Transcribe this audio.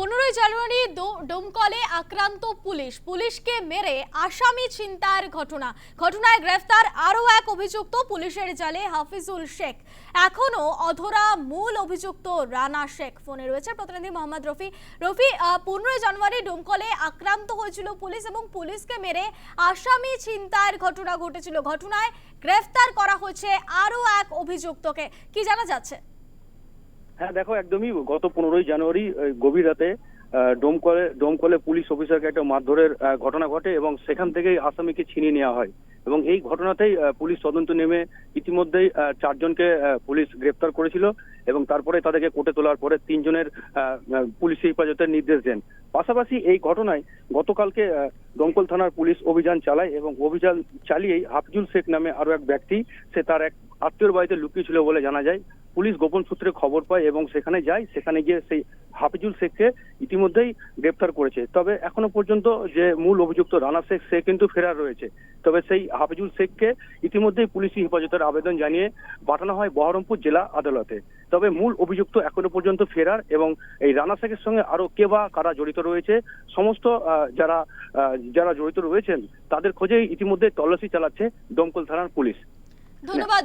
পনেরোই জানুয়ারি ডোমকলে আক্রান্ত পুলিশ। পুলিশকে মেরে আসামি ছিনতাইয়ের ঘটনা। ঘটনায় গ্রেফতার আরও এক অভিযুক্ত পুলিশের জালে হাফিজুল শেখ। এখনও অধরা মূল অভিযুক্ত রানা শেখ। ফোনে রয়েছে প্রতিনিধি মোহাম্মদ রফি। রফি পনেরোই জানুয়ারি ডোমকলে আক্রান্ত হয়েছিল পুলিশ এবং পুলিশকে মেরে আসামি ছিনতাইয়ের ঘটনা ঘটেছিল। ঘটনায় গ্রেফতার করা হয়েছে আরও এক অভিযুক্তকে। কি জানা যাচ্ছে? হ্যাঁ দেখো একদমই গত পনেরোই জানুয়ারি গভীর রাতে ডোমকলে ডোমকলে পুলিশ অফিসারকে একটা মারধরের ঘটনা ঘটে এবং সেখান থেকেই আসামিকে ছিনিয়ে নেওয়া হয়। এবং এই ঘটনাতেই পুলিশ তদন্ত নেমে ইতিমধ্যেই চারজনকে পুলিশ গ্রেপ্তার করেছিল এবং তারপরে তাদেরকে কোর্টে তোলার পরে তিনজনের আহ, হেফাজতের নির্দেশ দেন। পাশাপাশি এই ঘটনায় গতকালকে দমকল থানার পুলিশ অভিযান চালায় এবং অভিযান চালিয়েই হাফজুল শেখ নামে আরও এক ব্যক্তি সে তার এক আত্মীয়র বাড়িতে লুকিয়ে ছিল বলে জানা যায়। পুলিশ গোপন সূত্রে খবর পায় এবং সেখানে যায়, সেখানে গিয়ে সেই হাফিজুল শেখকে ইতিমধ্যেই গ্রেপ্তার করেছে। তবে এখনও পর্যন্ত যে মূল অভিযুক্ত রানা শেখ, সে কিন্তু ফেরার রয়েছে। তবে সেই হাফিজুল শেখকে ইতিমধ্যেই পুলিশি হেফাজতের আবেদন জানিয়ে পাঠানো হয় বহরমপুর জেলা আদালতে। তবে মূল অভিযুক্ত এখনও পর্যন্ত ফেরার এবং এই রানা শেখের সঙ্গে আরও কে বা কারা জড়িত রয়েছে, সমস্ত যারা যারা জড়িত রয়েছেন, তাদের খোঁজে ইতিমধ্যে তল্লাশি চালাচ্ছে দমকল থানার পুলিশ। ধন্যবাদ